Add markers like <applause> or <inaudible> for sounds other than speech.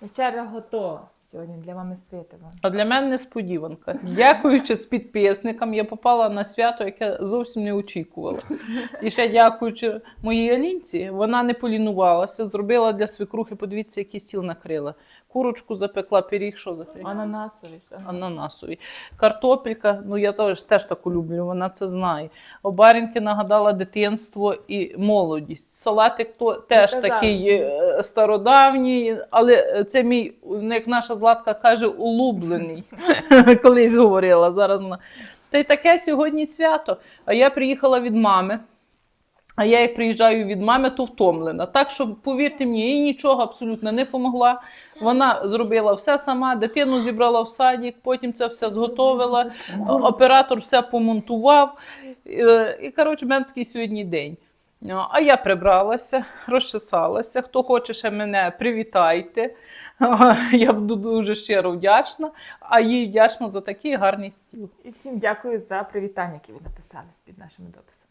Вечеря готова сьогодні для мами Світи. А для мене несподіванка. Дякуючи з підписникам, я попала на свято, яке зовсім не очікувала. І ще дякуючи моїй Алінці, вона не полінувалася, зробила для свекрухи, подивіться, який стіл накрила. Курочку запекла, пиріг, що за пиріг? Ананасові. Ананасові. Картопелька, ну я теж, теж таку люблю, вона це знає. Обарінки нагадала дитинство і молодість. Салатик то теж такий е, стародавній, але це мій, ну, як наша Златка каже, улюблений. <laughs> Колись говорила зараз. вона. Та й таке сьогодні свято. А я приїхала від мами. А я як приїжджаю від мами, то втомлена. Так що, повірте мені, їй нічого абсолютно не помогла. Вона зробила все сама, дитину зібрала в садик, потім це все зготовила. Оператор все помонтував. Е, І, коротше, в мене такий сьогодні день. Ну, А я прибралася, розчесалася. Хто хоче ще мене, привітайте. <laughs> Я буду дуже щиро вдячна, а їй вдячна за такий гарний стіл. І всім дякую за привітання, які ви написали під нашими дописами.